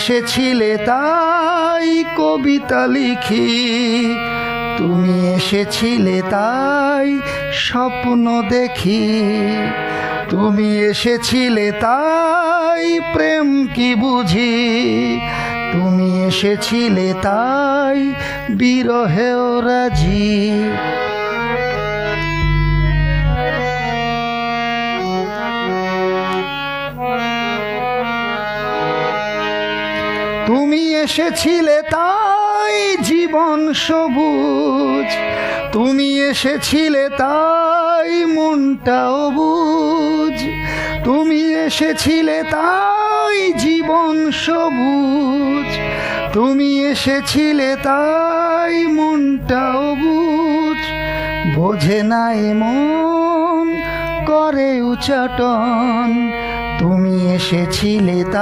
এসেছিলে তাই কবিতা লিখি। তুমি এসেছিলে তাই স্বপ্ন দেখি। তুমি এসেছিলে তাই প্রেম কি বুঝি। তুমি এসেছিলে তাই বিরহেও রাজি। তুমি এসেছিলে তাই জীবন সবুজ। তুমি এসেছিলে তাই মনটাও বুঝ তুমি এসেছিলে তাই জীবন সবুজ। তুমি এসেছিলে তাই মনটাও বুঝ বোঝে নাই মন করে উচাটন। তুমি এসেছিলে তাই